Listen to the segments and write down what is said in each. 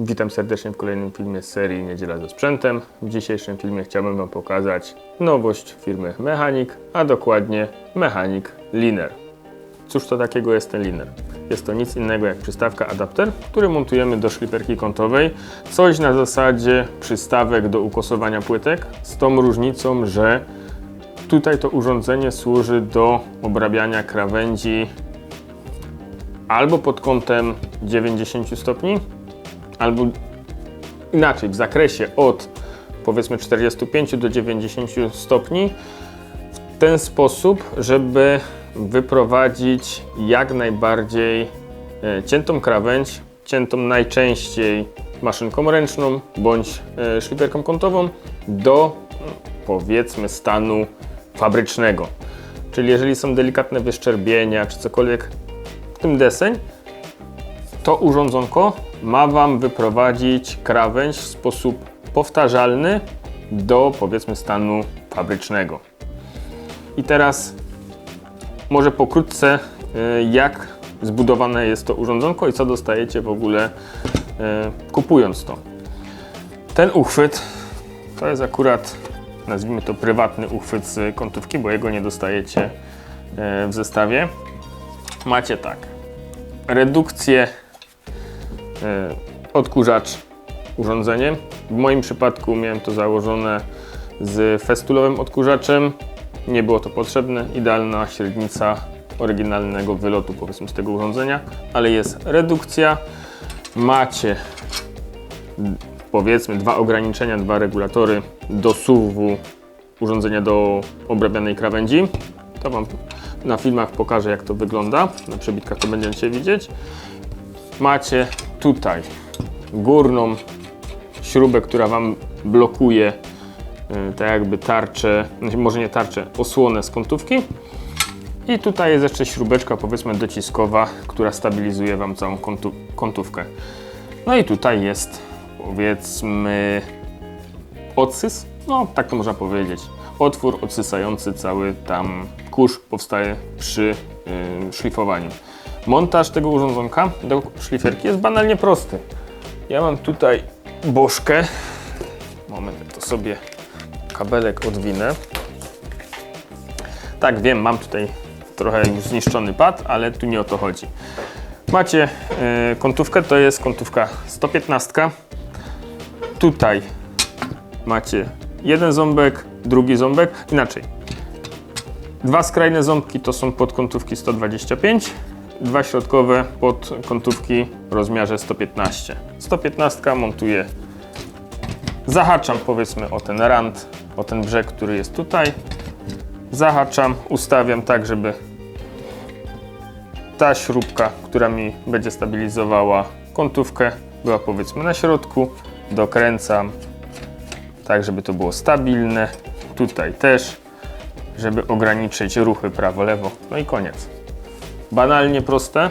Witam serdecznie w kolejnym filmie z serii Niedziela ze sprzętem. W dzisiejszym filmie chciałbym Wam pokazać nowość firmy Mechanik, a dokładnie Mechanik Liner. Cóż to takiego jest ten liner? Jest to nic innego jak przystawka adapter, który montujemy do szliperki kątowej. Coś na zasadzie przystawek do ukosowania płytek, z tą różnicą, że tutaj to urządzenie służy do obrabiania krawędzi albo pod kątem 90 stopni, albo inaczej, w zakresie od powiedzmy 45 do 90 stopni, w ten sposób, żeby wyprowadzić jak najbardziej e, ciętą krawędź, ciętą najczęściej maszynką ręczną bądź e, szliferką kątową do mm, powiedzmy stanu fabrycznego. Czyli jeżeli są delikatne wyszczerbienia czy cokolwiek w tym deseń, to urządzonko ma Wam wyprowadzić krawędź w sposób powtarzalny do powiedzmy stanu fabrycznego. I teraz może pokrótce y, jak zbudowane jest to urządzonko i co dostajecie w ogóle y, kupując to. Ten uchwyt to jest akurat nazwijmy to prywatny uchwyt z kątówki, bo jego nie dostajecie y, w zestawie. Macie tak. Redukcję odkurzacz urządzeniem. W moim przypadku miałem to założone z festulowym odkurzaczem. Nie było to potrzebne. Idealna średnica oryginalnego wylotu powiedzmy z tego urządzenia, ale jest redukcja. Macie powiedzmy dwa ograniczenia, dwa regulatory do suwu urządzenia do obrabianej krawędzi. To Wam na filmach pokażę jak to wygląda. Na przebitkach to będziecie widzieć. Macie tutaj górną śrubę, która Wam blokuje tak jakby tarczę, znaczy może nie tarczę, osłonę z kątówki. I tutaj jest jeszcze śrubeczka powiedzmy dociskowa, która stabilizuje Wam całą kątu, kątówkę. No i tutaj jest powiedzmy odsys, no tak to można powiedzieć. Otwór odsysający cały tam kurz powstaje przy yy, szlifowaniu. Montaż tego urządzonka do szlifierki jest banalnie prosty. Ja mam tutaj bożkę. Moment, to sobie kabelek odwinę. Tak, wiem, mam tutaj trochę już zniszczony pad, ale tu nie o to chodzi. Macie yy, kątówkę, to jest kątówka 115. Tutaj macie jeden ząbek, drugi ząbek, inaczej. Dwa skrajne ząbki to są podkątówki 125, dwa środkowe podkątówki w rozmiarze 115. 115 montuję, zahaczam powiedzmy o ten rand, o ten brzeg, który jest tutaj. Zahaczam, ustawiam tak, żeby ta śrubka, która mi będzie stabilizowała kątówkę, była powiedzmy na środku. Dokręcam, tak żeby to było stabilne. Tutaj też, żeby ograniczyć ruchy prawo-lewo. No i koniec. Banalnie proste,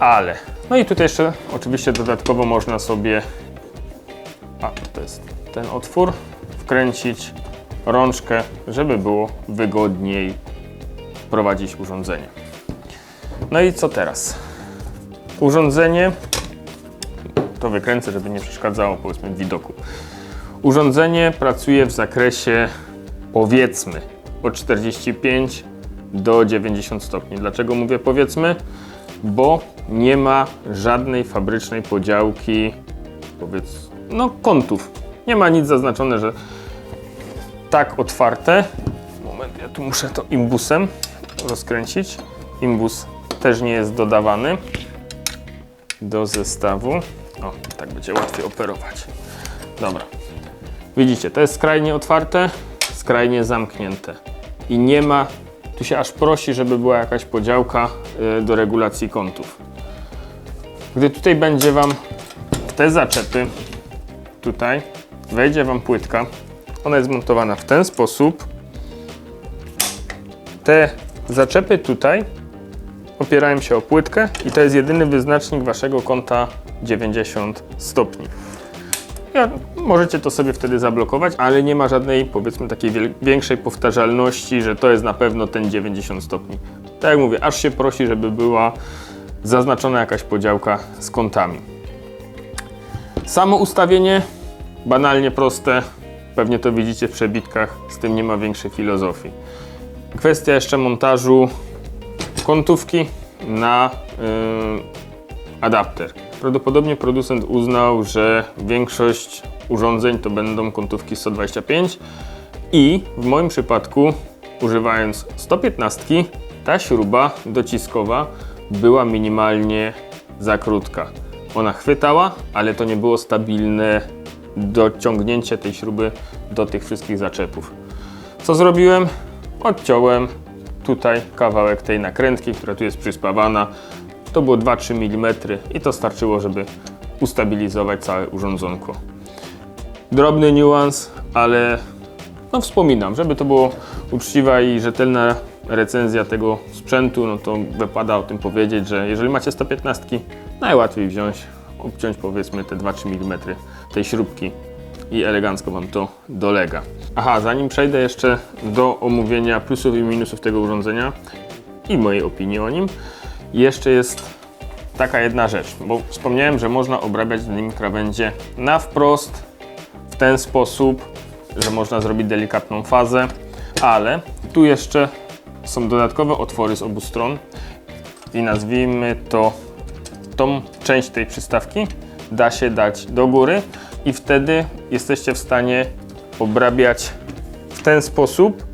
ale. No i tutaj jeszcze oczywiście dodatkowo można sobie, a to jest ten otwór, wkręcić rączkę, żeby było wygodniej prowadzić urządzenie. No i co teraz? Urządzenie to wykręcę, żeby nie przeszkadzało powiedzmy widoku. Urządzenie pracuje w zakresie powiedzmy od 45 do 90 stopni. Dlaczego mówię powiedzmy? Bo nie ma żadnej fabrycznej podziałki powiedz, no kątów. Nie ma nic zaznaczone, że tak otwarte. Moment, ja tu muszę to imbusem rozkręcić. Imbus też nie jest dodawany do zestawu. O, tak będzie łatwiej operować. Dobra. Widzicie, to jest skrajnie otwarte, skrajnie zamknięte. I nie ma, tu się aż prosi, żeby była jakaś podziałka y, do regulacji kątów. Gdy tutaj będzie Wam w te zaczepy, tutaj wejdzie Wam płytka, ona jest montowana w ten sposób. Te zaczepy tutaj opierają się o płytkę i to jest jedyny wyznacznik Waszego kąta 90 stopni. Ja, możecie to sobie wtedy zablokować, ale nie ma żadnej, powiedzmy, takiej większej powtarzalności, że to jest na pewno ten 90 stopni. Tak jak mówię, aż się prosi, żeby była zaznaczona jakaś podziałka z kątami. Samo ustawienie banalnie proste. Pewnie to widzicie w przebitkach, z tym nie ma większej filozofii. Kwestia jeszcze montażu kątówki na yy, adapter. Prawdopodobnie producent uznał, że większość urządzeń to będą kątówki 125 i w moim przypadku używając 115 ta śruba dociskowa była minimalnie za krótka. Ona chwytała, ale to nie było stabilne dociągnięcie tej śruby do tych wszystkich zaczepów. Co zrobiłem? Odciąłem tutaj kawałek tej nakrętki, która tu jest przyspawana. To było 2-3 mm i to starczyło, żeby ustabilizować całe urządzonko. Drobny niuans, ale no wspominam, żeby to było uczciwa i rzetelna recenzja tego sprzętu, no to wypada o tym powiedzieć, że jeżeli macie 115, najłatwiej wziąć, obciąć powiedzmy te 2-3 mm tej śrubki i elegancko Wam to dolega. Aha, zanim przejdę jeszcze do omówienia plusów i minusów tego urządzenia i mojej opinii o nim, jeszcze jest taka jedna rzecz, bo wspomniałem, że można obrabiać nim krawędzie na wprost w ten sposób, że można zrobić delikatną fazę, ale tu jeszcze są dodatkowe otwory z obu stron i nazwijmy to tą część tej przystawki da się dać do góry i wtedy jesteście w stanie obrabiać w ten sposób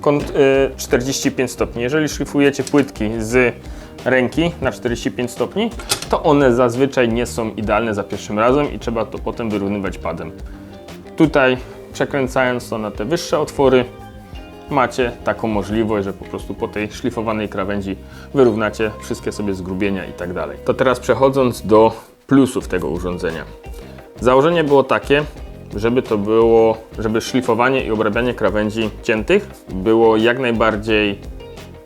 kąt y, 45 stopni. Jeżeli szlifujecie płytki z ręki na 45 stopni, to one zazwyczaj nie są idealne za pierwszym razem i trzeba to potem wyrównywać padem. Tutaj przekręcając to na te wyższe otwory, macie taką możliwość, że po prostu po tej szlifowanej krawędzi wyrównacie wszystkie sobie zgrubienia i tak dalej. To teraz przechodząc do plusów tego urządzenia. Założenie było takie, żeby to było, żeby szlifowanie i obrabianie krawędzi ciętych było jak najbardziej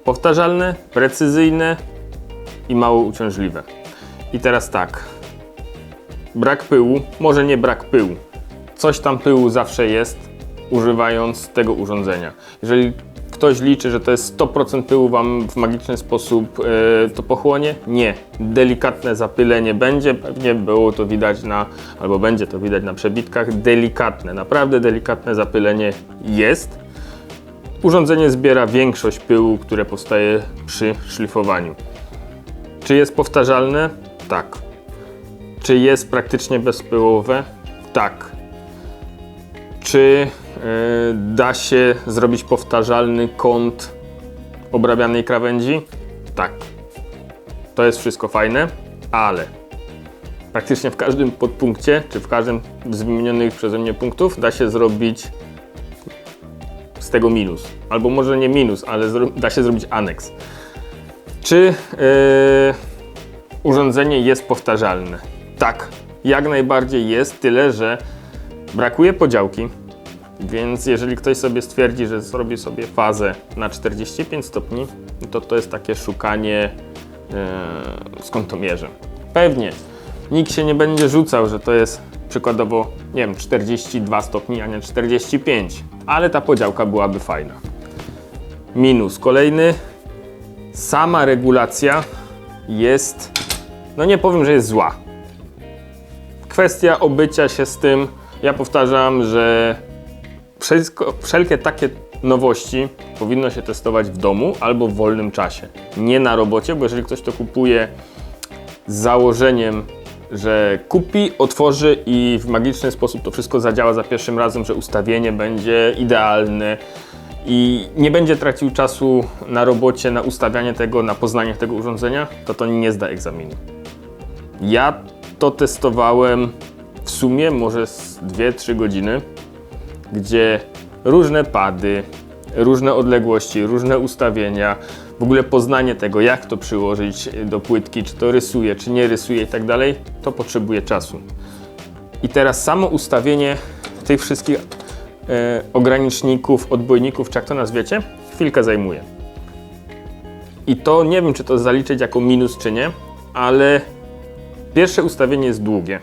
powtarzalne, precyzyjne i mało uciążliwe. I teraz tak. Brak pyłu, może nie brak pyłu. Coś tam pyłu zawsze jest, używając tego urządzenia. Jeżeli ktoś liczy, że to jest 100% pyłu Wam w magiczny sposób e, to pochłonie, nie. Delikatne zapylenie będzie, pewnie było to widać na, albo będzie to widać na przebitkach, delikatne, naprawdę delikatne zapylenie jest. Urządzenie zbiera większość pyłu, które powstaje przy szlifowaniu. Czy jest powtarzalne? Tak. Czy jest praktycznie bezpyłowe? Tak. Czy e, da się zrobić powtarzalny kąt obrabianej krawędzi? Tak. To jest wszystko fajne, ale praktycznie w każdym podpunkcie, czy w każdym z wymienionych przeze mnie punktów da się zrobić z tego minus. Albo może nie minus, ale da się zrobić aneks. Czy yy, urządzenie jest powtarzalne? Tak, jak najbardziej jest, tyle że brakuje podziałki. Więc jeżeli ktoś sobie stwierdzi, że zrobi sobie fazę na 45 stopni, to to jest takie szukanie yy, skąd to mierzę. Pewnie nikt się nie będzie rzucał, że to jest przykładowo, nie wiem, 42 stopni, a nie 45, ale ta podziałka byłaby fajna. Minus kolejny, sama regulacja jest, no nie powiem, że jest zła. Kwestia obycia się z tym, ja powtarzam, że wszystko, wszelkie takie nowości powinno się testować w domu albo w wolnym czasie. Nie na robocie, bo jeżeli ktoś to kupuje z założeniem, że kupi, otworzy i w magiczny sposób to wszystko zadziała za pierwszym razem, że ustawienie będzie idealne i nie będzie tracił czasu na robocie, na ustawianie tego, na poznanie tego urządzenia, to to nie zda egzaminu. Ja to testowałem w sumie może z 2-3 godziny, gdzie różne pady, różne odległości, różne ustawienia, w ogóle poznanie tego, jak to przyłożyć do płytki, czy to rysuje, czy nie rysuje i tak dalej, to potrzebuje czasu. I teraz samo ustawienie tych wszystkich ograniczników, odbojników, czy jak to nazwiecie, chwilkę zajmuje. I to nie wiem, czy to zaliczyć jako minus, czy nie, ale pierwsze ustawienie jest długie.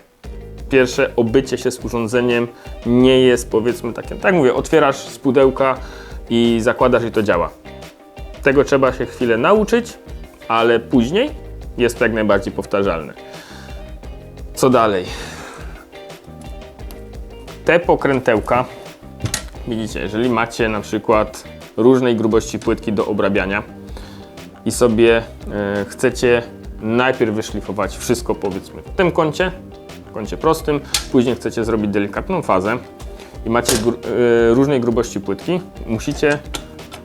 Pierwsze obycie się z urządzeniem nie jest powiedzmy takie, tak mówię, otwierasz z pudełka i zakładasz i to działa. Tego trzeba się chwilę nauczyć, ale później jest to jak najbardziej powtarzalne. Co dalej? te pokrętełka, widzicie, jeżeli macie na przykład różnej grubości płytki do obrabiania i sobie e, chcecie najpierw wyszlifować wszystko powiedzmy w tym kącie, w kącie prostym, później chcecie zrobić delikatną fazę i macie gru, e, różnej grubości płytki, musicie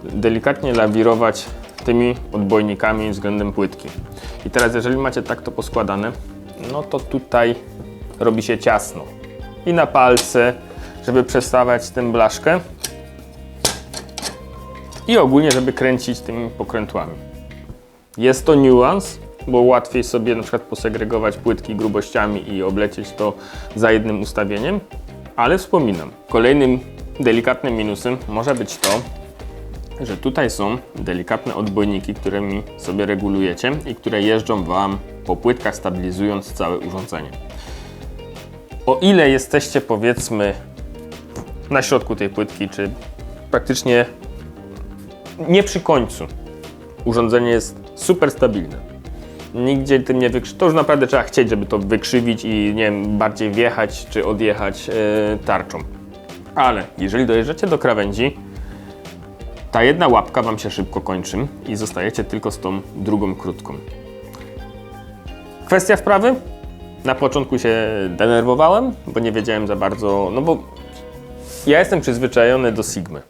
delikatnie lawirować tymi odbojnikami względem płytki. I teraz jeżeli macie tak to poskładane, no to tutaj robi się ciasno. I na palce, żeby przestawać tę blaszkę i ogólnie, żeby kręcić tymi pokrętłami. Jest to niuans, bo łatwiej sobie na przykład posegregować płytki grubościami i oblecieć to za jednym ustawieniem, ale wspominam, kolejnym delikatnym minusem może być to, że tutaj są delikatne odbojniki, którymi sobie regulujecie i które jeżdżą Wam po płytkach, stabilizując całe urządzenie. O ile jesteście powiedzmy na środku tej płytki, czy praktycznie nie przy końcu, urządzenie jest super stabilne. Nigdzie tym nie wykrzywi. To już naprawdę trzeba chcieć, żeby to wykrzywić i nie wiem, bardziej wjechać czy odjechać yy, tarczą. Ale jeżeli dojeżdżacie do krawędzi, ta jedna łapka Wam się szybko kończy i zostajecie tylko z tą drugą krótką. Kwestia wprawy? Na początku się denerwowałem, bo nie wiedziałem za bardzo, no bo ja jestem przyzwyczajony do Sigmy,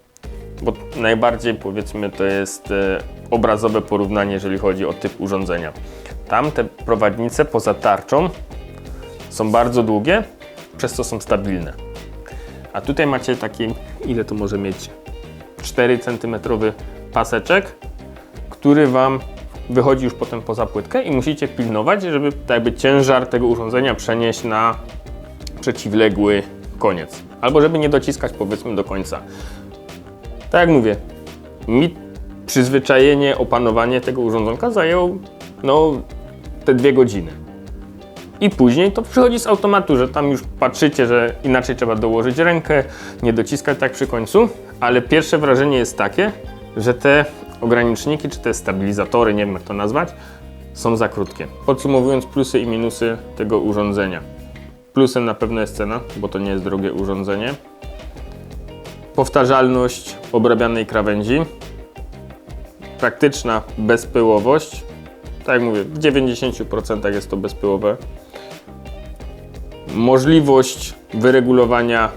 bo najbardziej powiedzmy to jest e, obrazowe porównanie, jeżeli chodzi o typ urządzenia. Tam te prowadnice poza tarczą są bardzo długie, przez co są stabilne. A tutaj macie taki, ile to może mieć? 4 cm paseczek, który Wam wychodzi już potem poza płytkę i musicie pilnować, żeby tak jakby ciężar tego urządzenia przenieść na przeciwległy koniec. Albo żeby nie dociskać powiedzmy do końca. Tak jak mówię, mi przyzwyczajenie, opanowanie tego urządzonka zajęło no te dwie godziny. I później to przychodzi z automatu, że tam już patrzycie, że inaczej trzeba dołożyć rękę, nie dociskać tak przy końcu, ale pierwsze wrażenie jest takie, że te ograniczniki czy te stabilizatory, nie wiem jak to nazwać, są za krótkie. Podsumowując plusy i minusy tego urządzenia. Plusem na pewno jest cena, bo to nie jest drogie urządzenie. Powtarzalność obrabianej krawędzi. Praktyczna bezpyłowość. Tak jak mówię, w 90% jest to bezpyłowe. Możliwość wyregulowania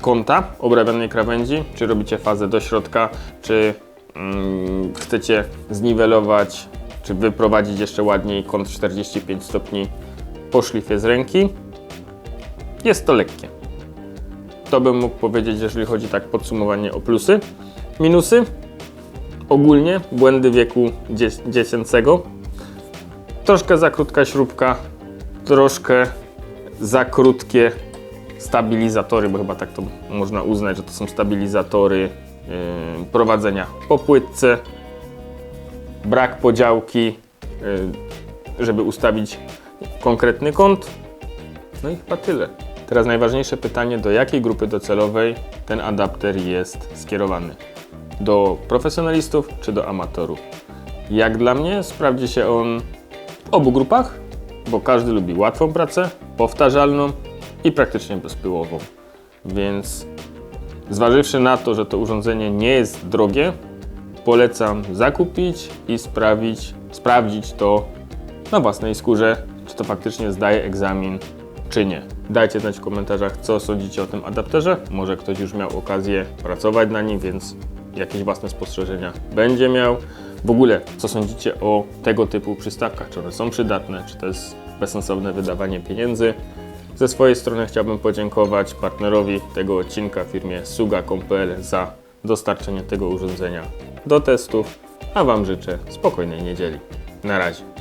kąta obrabianej krawędzi, czy robicie fazę do środka, czy mm, chcecie zniwelować, czy wyprowadzić jeszcze ładniej kąt 45 stopni po szlifie z ręki. Jest to lekkie. To bym mógł powiedzieć, jeżeli chodzi tak podsumowanie o plusy. Minusy? Ogólnie błędy wieku dzie- dziecięcego. Troszkę za krótka śrubka, troszkę za krótkie stabilizatory, bo chyba tak to można uznać, że to są stabilizatory yy, prowadzenia po płytce, brak podziałki, yy, żeby ustawić konkretny kąt. No i chyba tyle. Teraz najważniejsze pytanie, do jakiej grupy docelowej ten adapter jest skierowany? Do profesjonalistów czy do amatorów? Jak dla mnie sprawdzi się on w obu grupach, bo każdy lubi łatwą pracę, powtarzalną i praktycznie bezpyłową. Więc zważywszy na to, że to urządzenie nie jest drogie, polecam zakupić i sprawić, sprawdzić to na własnej skórze, czy to faktycznie zdaje egzamin, czy nie. Dajcie znać w komentarzach, co sądzicie o tym adapterze. Może ktoś już miał okazję pracować na nim, więc jakieś własne spostrzeżenia będzie miał. W ogóle, co sądzicie o tego typu przystawkach? Czy one są przydatne, czy to jest bezsensowne wydawanie pieniędzy? Ze swojej strony chciałbym podziękować partnerowi tego odcinka, firmie Suga.pl za dostarczenie tego urządzenia do testów, a Wam życzę spokojnej niedzieli. Na razie.